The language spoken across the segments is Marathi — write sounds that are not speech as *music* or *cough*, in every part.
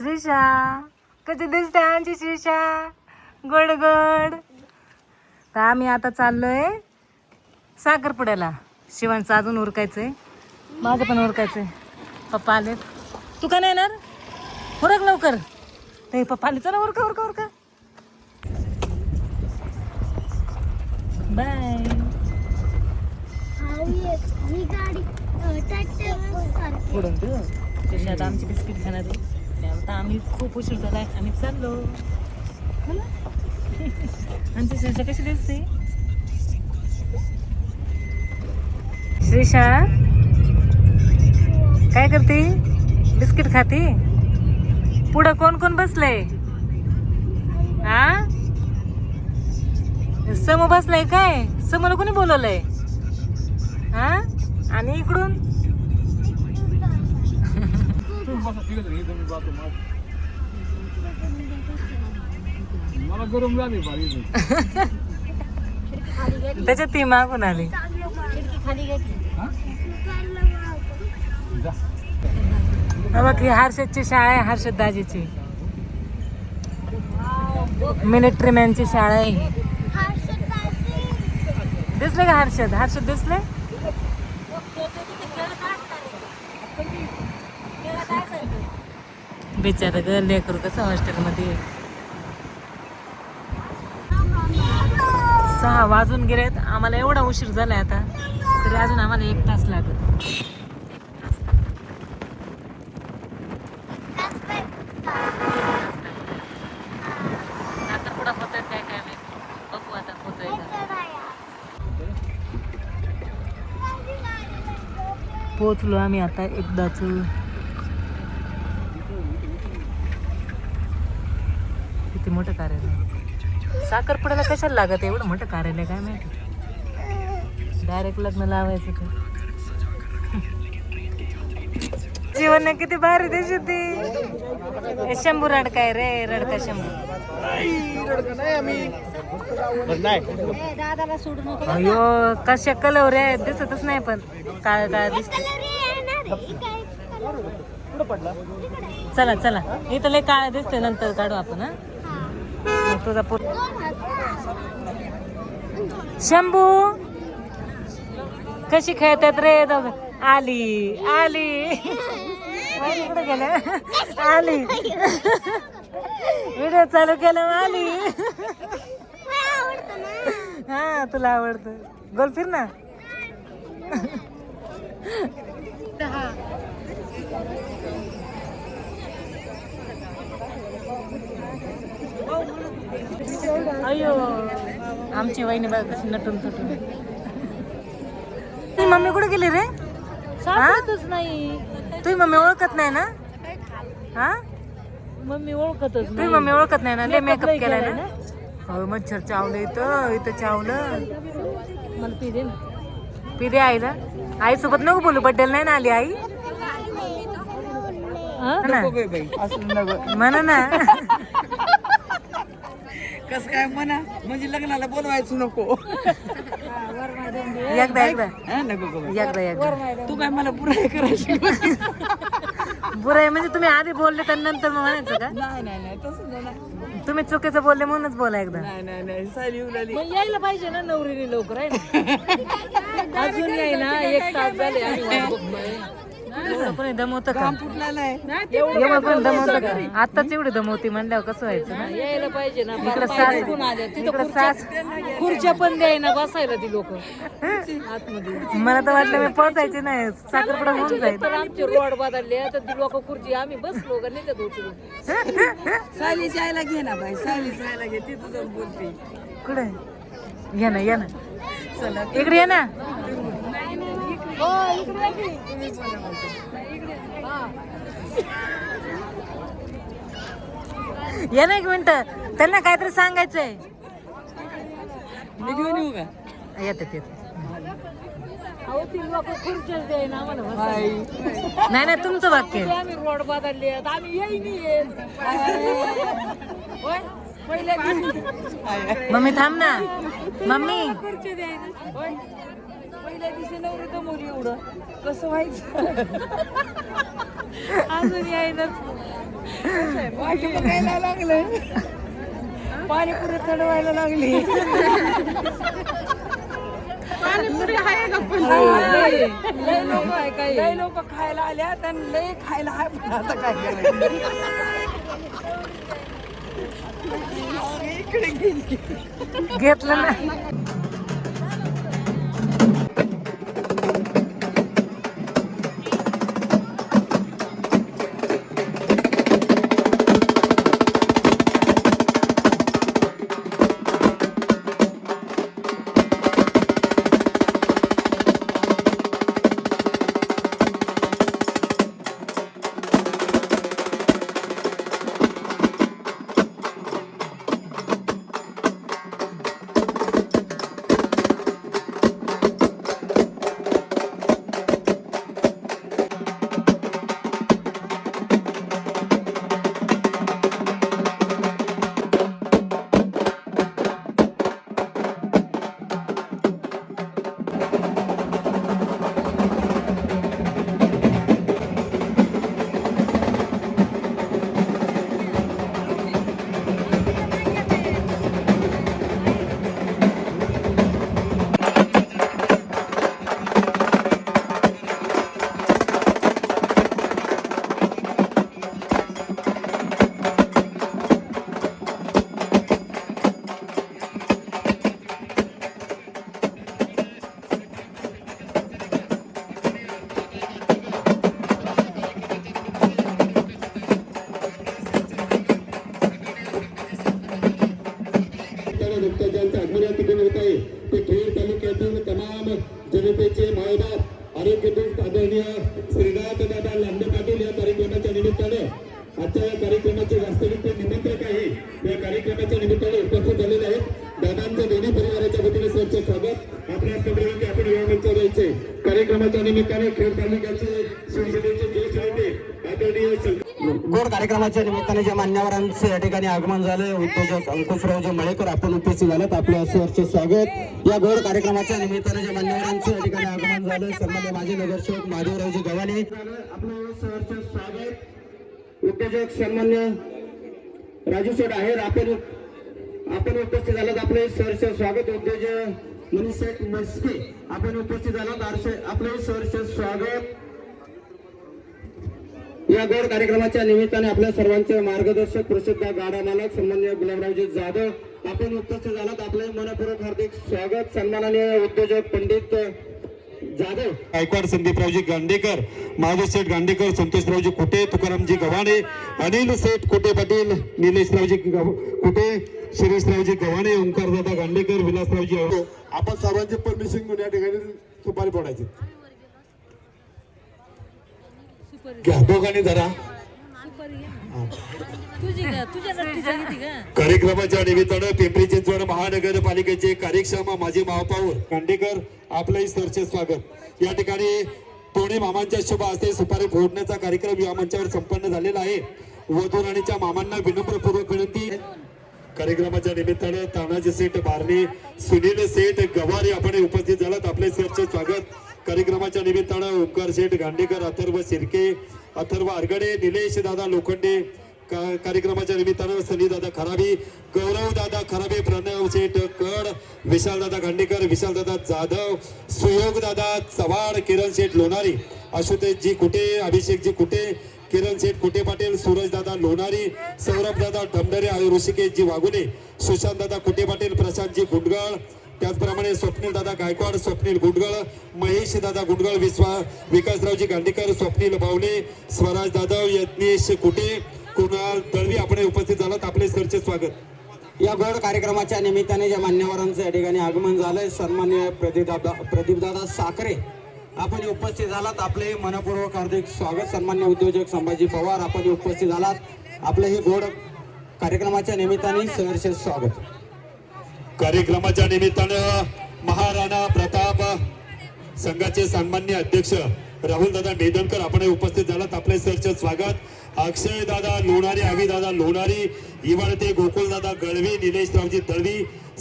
श्रीषा कधी दिसते आमची श्रीषा गोड गोड. तर आम्ही आता चाललोय साखरपुड्याला. शिवांचं अजून उरकायचंय. माझं पण उरकायचंय. पप्पा आले तू का नाही येणार? उरक लवकर. ते पप्पा आले. चला उरका उरका उरका. बाय आता आमची बिस्किट खाणार आता आम्ही खूप उशीर झालाय. आम्ही चाललो. हो आमची श्रीषा कशी दिसते? श्रीषा काय करते? बिस्किट खाते? पुढं कोण कोण बसलंय? हा समो बसलाय काय? समोर कोणी बोलवलंय? हा आणि इकडून? मला गरम झाली त्याच्यात ती मागून आली. बघ ही हर्षदची शाळा आहे हर्षद दाजीची. मिलिटरी मॅनची शाळा आहे. दिसले का हर्षद? हर्षद दिसले? बिचारा ग लेकरू कसं हॉस्टेलमध्ये सहा वाजून गेलेत. आम्हाला एवढा उशीर झालाय आता तरी अजून आम्हाला एक तास लागत आता पुढं होतंय काय काय बघू आता होतंय पोचलो आम्ही आता एकदाच. किती मोठं कार्यालय? साखरपुड्याला कशाला लागत एवढं मोठं कार्यालय काय माहिती? डायरेक्ट लग्न लावायचं का? जीवन किती भारी देश होती शंभू रडकाय रे? रडका शंभू? अयो कशा कलर रे दिसतच नाही पण. काळ काळ दिसते चला चला. इथं लय काळ दिसते नंतर काढू आपण हा? तुझा पोट शंभू कशी खेळतात रे दोघ? आली आली. कुठे गेल्या. आली. व्हिडिओ चालू केला आली. हा तुला आवडतं. गोल फिर ना. अयो. आमची वहिनी बघ कशी नटून थटून. ती मम्मी कुठे गेली रे? सापडतच नाही. तुझी मम्मी ओळखत नाही ना? हा? मम्मी ओळखतच तुझी मम्मी ओळखत नाही ना? लय मेकअप केलाय ना? हो मच्छर चावलं इथं इथं चावलं. मला पी दे ना. पिदे आईला. आई सोबत नको बोलू बड्डेला नाही ना आली आई? हा? हा ना? म्हणा ना. कस काय म्हणा? म्हणजे लग्नाला बोलवायचं नको. *laughs* एकदा एकदा. हा, नको गं बाई. एकदा एकदा. तू काय मला बुराई करायची बुराई म्हणजे तुम्ही आधी बोलले तर नंतर मग म्हणायचं का? नाही नाही नाही तसं नाही ना. तुम्ही चुकीचं बोलले म्हणूनच बोला एकदा. नाही नाही मग यायला पाहिजे ना नवरीने लवकर आहे ना? *laughs* अजून नाही ना एक तास झाले आम्ही वाट बघतोय. एवढं कोणी दमवतं का? फुटलेला आहे एवढं पण दमवतं का? आताच एवढी दमवती म्हणल्यावर कसं व्हायचं? ना यायला पाहिजे ना. इकडं सास इकडं खुर्च्या सास खुर्च्या पण द्यायना बसायला ती लोक. आतमध्ये. मला तर वाटलं मी पोहोचायचे नाही. साखरपुडा होऊन जाईल. तर आमचे रोड बदलले. तर ती लोक खुर्ची आम्ही बसलो का नाही त्यात उचलून? सायलीची आईला घे ना बाई. सायलीची आईला घे. तिथं जाऊन बोलते. कुठे? ये ना ये ना. इकडे ये ना. ये. ना एक मिनिट. त्यांना काहीतरी सांगायचंय. मी घेऊन येऊ का? येतात येत. नाही नाही तुमचं वाक्य आम्ही रोड बदलले आम्ही येई मम्मी थांब ना. मम्मी. खुर्च्या द्यायना होय? पहिल्या दिवशी नवरी दमवली एवढं. कसं व्हायचं? *laughs* अजून यायलाच वाटी बघायला लागलं. पाणीपुरी थंड व्हायला लागली. लय लोक आहे काही. लय लोक खायला आल्या आणि लय खायला आहे पण आता काय करायचं. घेतलं ना आगमन झाले उद्योजक अंकुशरावजी मळेकर आपण उपस्थित झालात. आपल्या सरचे स्वागत. या गोड कार्यक्रमाच्या निमित्ताने जे मान्यवरांचे या ठिकाणी आगमन झालं सन्मान्य माजी नगरसेवक महादेवरावजी गव्हाणे. आपलं सहर्ष स्वागत. उद्योजक सन्मान्य राजू शेठ आहेर आपण आपण उपस्थित झालात. आपले सहर्ष स्वागत. उद्योजक मनीष शेठ मस्के आपण उपस्थित झालात. आरशे आपले सहर्ष स्वागत. या गोड कार्यक्रमाच्या निमित्ताने आपल्या सर्वांचे मार्गदर्शक प्रसिद्ध गाडा मालक सन्मान्य गुलाबरावजी जाधव आपण उपस्थित झालात. आपले मनपूर्वक हार्दिक स्वागत. सन्माननीय उद्योजक पंडित जाधव. गायकवाड संदीपरावजी गांडेकर महादेव सेठ गांडेकर संतोषरावजी कुटे तुकारामजी गव्हाणे अनिल सेठ कुटे पाटील निलेशरावजी कुटे शिरीषरावजी गव्हाणे ओंकारदादा गांडेकर विलासरावजी आपण सर्वांची परमिशन घेऊन या ठिकाणी सुपारी फोडायची. घ्या दोघांनी का कार्यक्रमाच्या निमित्तानं पिंपरी चिंचवड महानगरपालिकेचे कार्यक्षम माजी महापौर गांडेकर आपलंही सरचे स्वागत. या ठिकाणी दोन्ही मामांच्या शुभ हस्ते सुपारी फोडण्याचा कार्यक्रम या मंचावर संपन्न झालेला आहे. वधू राणीच्या मामांना विनम्रपूर्वक विनंती. कार्यक्रमाच्या निमित्तानं तानाजी सेठ बारणे सुनील सेठ गवारी आपण उपस्थित झालात. आपले सरचे स्वागत. कार्यक्रमाच्या निमित्तानं ओंकार शेठ गांडेकर अथर्व शिर्के अथर्व आरगडे निलेश दादा लोखंडे का- कार्यक्रमाच्या निमित्तानं सनी दादा खराबी गौरव दादा खराबे प्रणव शेठ कड विशाल दादा विशालदादा विशाल दादा जाधव सुयोग दादा चव्हाण किरण शेठ लोणारी आशुतोष जी कुटे अभिषेक जी कुटे किरण शेठ कुटे पाटील सूरज दादा लोणारी सौरभ दादा ढमढरे ऋषिकेश जी वाघुले सुशांत दादा कुटे पाटील प्रशांत जी गुंडगळ त्याचप्रमाणे स्वप्नील दादा गायकवाड स्वप्नील गुडगळ महेश दादा गुडगळ विश्वा विकासरावजी गांडेकर स्वप्नील बावले स्वराज दादा यज्ञेश कुटे कुणाल दळवी आपण उपस्थित झालात. आपले सरचे स्वागत. या गोड कार्यक्रमाच्या निमित्ताने ज्या मान्यवरांचं या ठिकाणी आगमन झालंय सन्मान्य प्रदीपदादा प्रदीपदादा साखरे आपण उपस्थित झालात. आपले मनपूर्वक हार्दिक स्वागत. सन्मान्य उद्योजक संभाजी पवार आपण उपस्थित झालात. आपलं हे गोड कार्यक्रमाच्या निमित्ताने सहर्ष स्वागत. कार्यक्रमाच्या निमित्तानं महाराणा प्रताप संघाचे सन्मान्य अध्यक्ष राहुल दादा मेदनकर आपण उपस्थित झालात. आपले सरचे स्वागत. अक्षय दादा लोणारी आगी दादा लोणारी इवाळते गोकुल दादा गळवी निलेश रावजी दळवी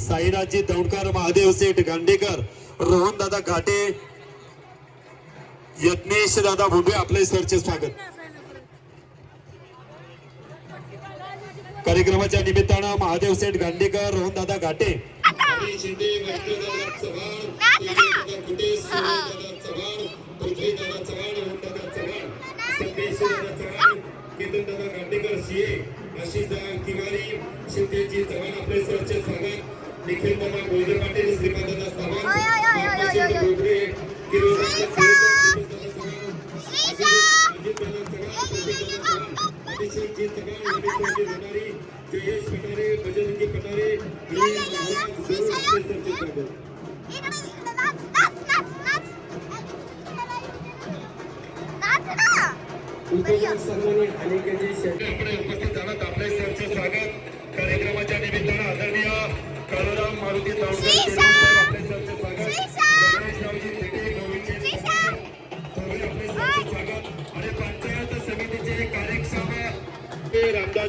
साईनाथजी दौंडकर महादेव सेठ गांडेकर रोहन दादा घाटे यज्ञेश दादा भुंबे आपले सरचे स्वागत. कार्यक्रमाच्या निमित्तानं महादेव सेठ गांडेकर रोहन दादा घाटे केतनदादा गांडेकर सीए आशिषदादा तिवारी शिंदेजी चव्हाण आपले सरचे स्वागत. निखिल दादा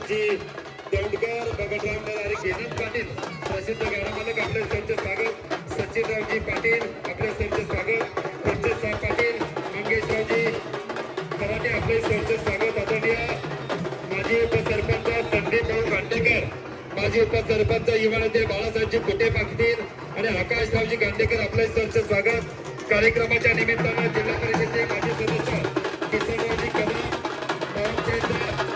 हे रामदासजी दौंडकर बबनराव आणि गेनत पाटील प्रसिद्ध गाण्यामध्ये आपले त्यांचे स्वागत. सचिनरावजी पाटील आपले त्यांचे स्वागत. पंचसाहेब पाटील मंगेशरावजी मराठी आपले त्यांचे स्वागत. आदरणीय माजी उपसरपंच संदीप भाऊ गांडेकर माजी उपसरपंच युवा नेते बाळासाहेबजी कुटे पाटील आणि आकाशरावजी गांडेकर आपले त्यांचे स्वागत. कार्यक्रमाच्या निमित्तानं जिल्हा परिषदेचे माजी सदस्य किशोररावजी कदम भाऊचंद्र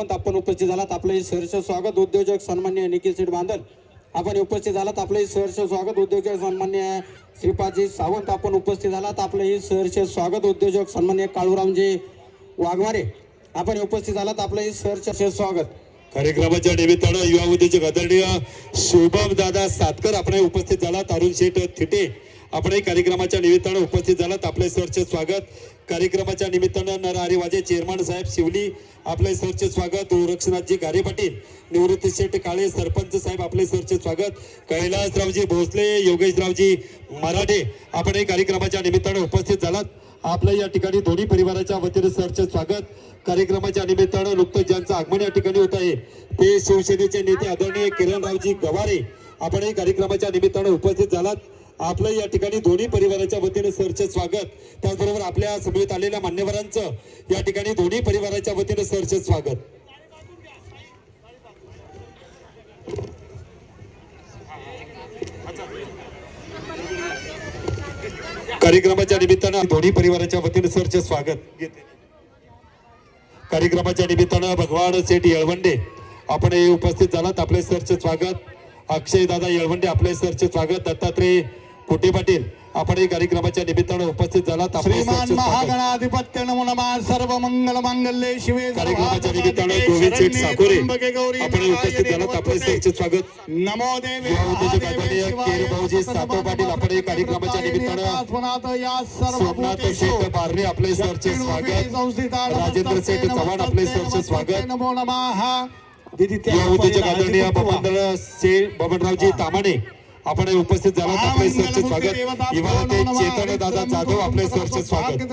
सावंत आपण उपस्थित झालात. आपलंही सहर्ष स्वागत. उद्योजक सन्मान्य निखिल सेठ बांधल आपण उपस्थित झालात. आपलंही सहर्ष स्वागत. उद्योजक सन्मान्य श्रीपादजी सावंत आपण उपस्थित झालात. आपलंही सहर्ष स्वागत. उद्योजक सन्मान्य काळूरामजी वाघमारे आपण उपस्थित झालात. आपलंही सहर्ष स्वागत. कार्यक्रमाच्या निमित्तानं युवा उद्योजक आदरणीय शुभम दादा सातकर आपण उपस्थित झालात. अरुण शेठ थिटे आपण कार्यक्रमाच्या निमित्तानं उपस्थित झालात. आपले सरचे स्वागत. कार्यक्रमाच्या निमित्तानं नरहरी वाजे चेअरमन साहेब शिवली आपले सरचे स्वागत. गोरक्षनाथजी गारे पाटील निवृत्ती शेठ काळे सरपंच साहेब आपले सरचे स्वागत. कैलासरावजी भोसले योगेशरावजी मराठे आपण कार्यक्रमाच्या निमित्तानं उपस्थित झालात. आपल्या या ठिकाणी दोन्ही परिवाराच्या वतीने सरचे स्वागत. कार्यक्रमाच्या निमित्तानं नुकतंच ज्यांचं आगमन या ठिकाणी होत आहे ते शिवसेनेचे नेते आदरणीय किरणरावजी गवारे आपणही कार्यक्रमाच्या निमित्तानं उपस्थित झालात. आपलं या ठिकाणी दोन्ही परिवाराच्या वतीने सरचे स्वागत. त्याचबरोबर आपल्या सभेत आलेल्या मान्यवरांचं या ठिकाणी दोन्ही परिवाराच्या वतीने सरचे स्वागत. कार्यक्रमाच्या निमित्तानं दोन्ही परिवाराच्या वतीने सरचे स्वागत घेते कार्यक्रमाच्या निमित्तानं भगवान सेठ येळवंडे आपण हे उपस्थित झालात आपले सरचे स्वागत. अक्षय दादा येळवंडे आपले सरचे स्वागत. दत्तात्रय कोटे पाटील आपण हे कार्यक्रमाच्या निमित्तानं उपस्थित श्रीमान स्वागत. महागणाधिपत्य नमो नमः. सर्व मंगल मांगल्ये शिवे कार्यक्रमाच्या निमित्तानं गोविंद सेठ साकोरे आपण उपस्थित आपले सरचे स्वागत. नमो देवे केर भाऊजी सातव पाटील आपण हे कार्यक्रमाच्या निमित्तानं सोमनाथ सेठ बारणे आपले सरचे स्वागत. राजेंद्र सेठ चव्हाण आपले सरचे स्वागत. नमो नमः. युवा उद्योजक आदरणीय बबनरावजी तामाणे आपण हे उपस्थित झालात आपले सरचे स्वागत युवा ते चेतन दादा जाधव आपले सरचे स्वागत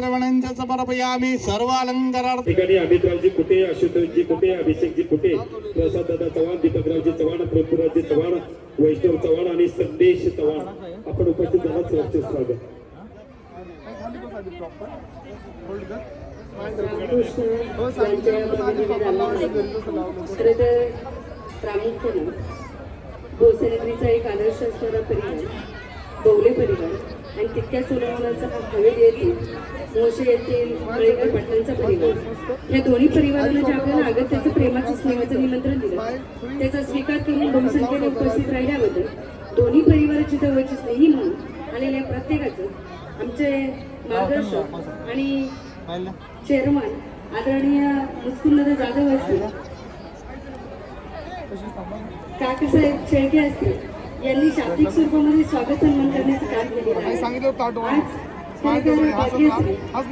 समर्पयामी सर्व अलंकारार्थ ठिकाणी अमितरावजी कुटे आशुतोषजी कुटे अभिषेकजी कुटे प्रसाद दादा चव्हाण दीपकरावजी चव्हाण पृथ्वीरावजी चव्हाण वैष्णव चव्हाण आणि संदेश चव्हाण आपण उपस्थित झालात सरचे स्वागत प्रामुख्याने हो, भोसलेत्रीचा एक आदर्श असणारा परिवार बोवले परिवार. आणि तितक्या सोनवणांचा हा हवेल येथील मोशे येथील मळेकर पाटलांचा परिवार. या दोन्ही परिवारांना जे आपल्याला अगत्याचं प्रेमाचं स्नेहाचं निमंत्रण दिलं त्याचा स्वीकार करून बहुसंख्येने उपस्थित राहिल्याबद्दल दोन्ही परिवाराची जवळची स्नेही म्हणून आलेल्या प्रत्येकाचं आमचे मार्गदर्शक आणि चेअरमन आदरणीय मुस्कुंद जाधव असतील. काकासाहेब शेळके असतील यांनी शाब्दिक स्वरूपामध्ये स्वागत सन्मान करण्याचं काम केलेलं आहे. आज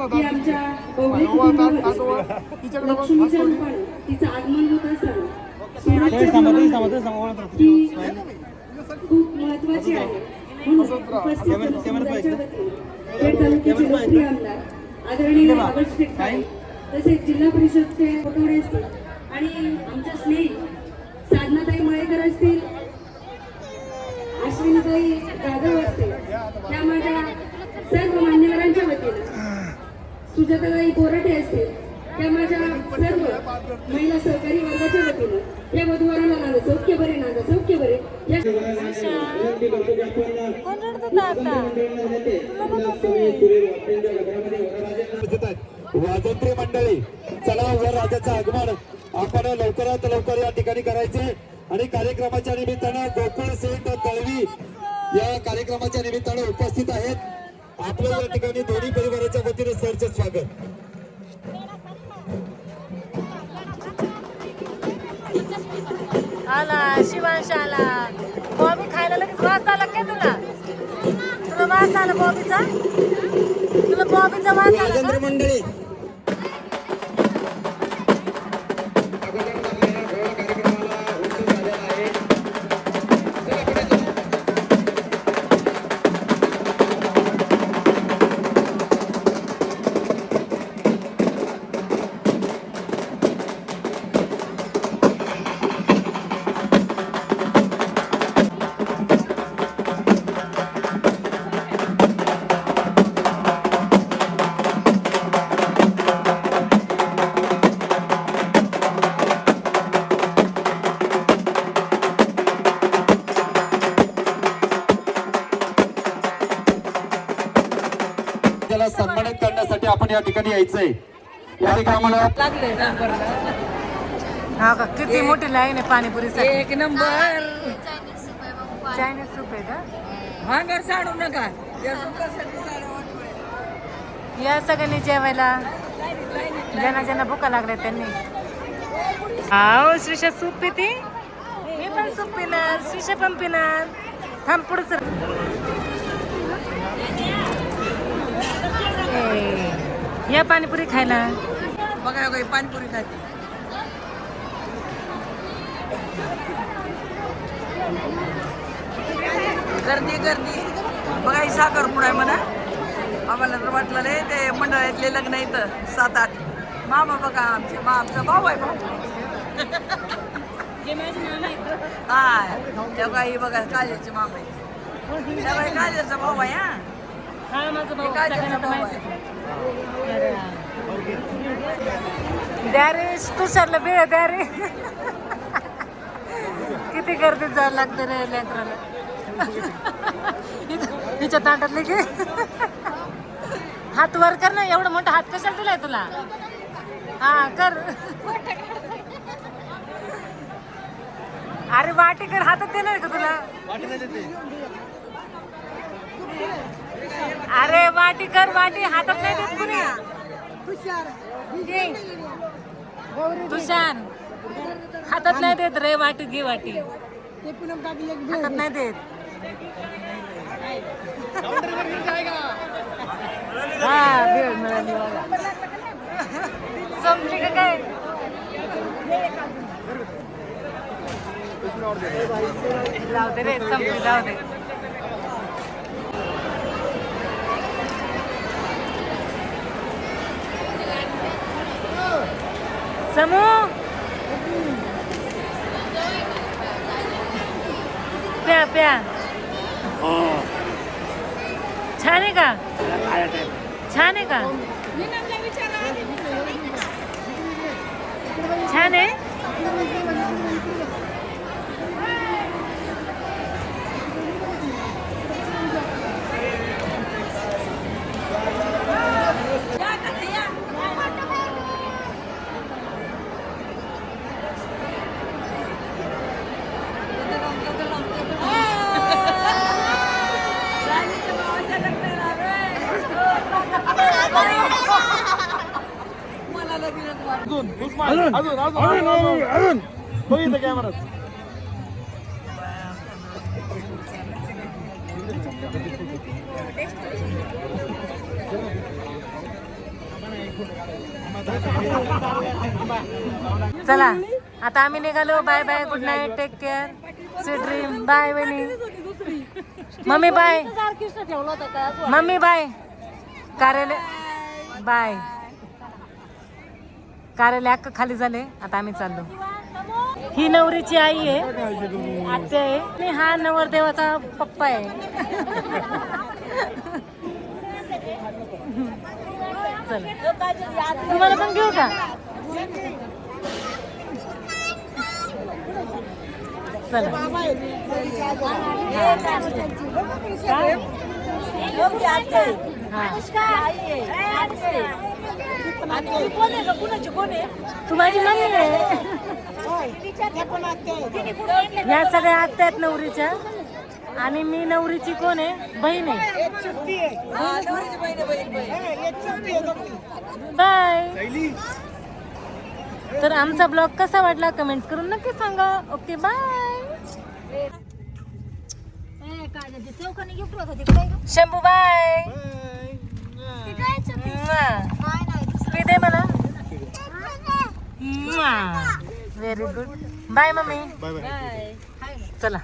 की आमच्या बौद्धिक कुटुंबामध्ये लक्ष्मीच्या रूपानं तिचं आगमन होत असताना सोनाच्या ती खूप महत्वाची आहे. म्हणून उपस्थित समुदायाच्या वतीने खेड तालुक्याचे लोकप्रिय आमदार आदरणीय टेकवाडे तसेच जिल्हा परिषदचे कोटवडे असतील आणि आमच्या स्नेही साधनाताई मळेकर असतील अश्विनीताई जाधव असतील त्या माझ्या सर्व मान्यवरांच्या वतीनं. सुजाताताई बोराटे असतील त्या माझ्या सर्व महिला सहकारी वर्गाच्या वतीनं. या वधूवराला नांद सौख्य बरे नांद सौख्य बरे. या वाजंत्री मंडळी चला वर राजाचं आगमन. आपण लवकरात लवकर या ठिकाणी करायचे. आणि कार्यक्रमाच्या निमित्तानं गोकुळ सेठ तळवी या कार्यक्रमाच्या निमित्तानं उपस्थित आहेत. आपलं या ठिकाणी दोन्ही परिवाराच्या वतीने सरचे स्वागत. आला शिवांश आला. बॉबी खायला लगेच वास आला काय तुला? तुला वास आला बॉबीचा? तुला बॉबीचा वास आला मंडळी ठिकाणी यायचंय. या ठिकाणी हा किती मोठी लाईन आहे पाणीपुरीसाठी. एक नंबर चायनीज सूप आहे का? भांगर साडू नका. या सगळ्यांनी जेवायला. ज्यांना ज्यांना भुका लागल्या त्यांनी. हाव श्रीषा सूप पिते? मी पण सूप पिणार श्रीषा पण पिणार. थांब पुढे सर या पाणीपुरी खायला. बघा बघा, पाणीपुरी खाते गर्दी गर्दी. बघा ही साखरपुडा आहे म्हणा. आम्हाला तर वाटलं ते मंडळातले लग्न इथं सात आठ. मामा बघा आमचे मा आमचा भाऊ आहे भाऊ. हा तेव्हा ही बघा काजलचे मामा आहे तेव्हा भाऊ आहे हा. माझं भाऊ. आहे. द्या रे तुषारला बिळ द्या रे किती गर्दीत जायला लागते रे लेकराला. हिच्या- हिच्या ताटातले घे. हात वर कर ना एवढं मोठा हात कशाला दिलाय तुला? हा कर. अरे वाटी कर हातात देणार का तुला? अरे वाटी कर वाटी. हातात नाही देत कुणी. घे. तुषार हातात नाही देत रे वाटी घे वाटी हातात नाही देत हा वेळ मिळाली बघा. संपली का काय दे रे संपली जाऊ समू. प्या प्या. छान आहे का? छान आहे का छान आहे अजून अजून बघितलं कॅमेरात चला आता आम्ही निघालो. Bye bye good night take care sweet dream bye वहिनी मम्मी बाय मम्मी बाय कार्यालय बाय कार्यालय अख्खं खाली झाले. आता आम्ही चाललो. ही नवरीची आई आहे. आत्या आहे. आणि हा नवरदेवाचा पप्पा आहे. चला. तुम्हाला पण घेऊ का? चला. तू माझी मम्मी आहे. या सगळ्या आत्या आहेत नवरीच्या. आणि मी नवरीची कोण आहे? बहीण आहे. बाय. तर आमचा ब्लॉग कसा वाटला कमेंट करून नक्की सांगा. Okay bye. शंभू बाय. दे मला. व्हेरी गुड बाय मम्मी चला.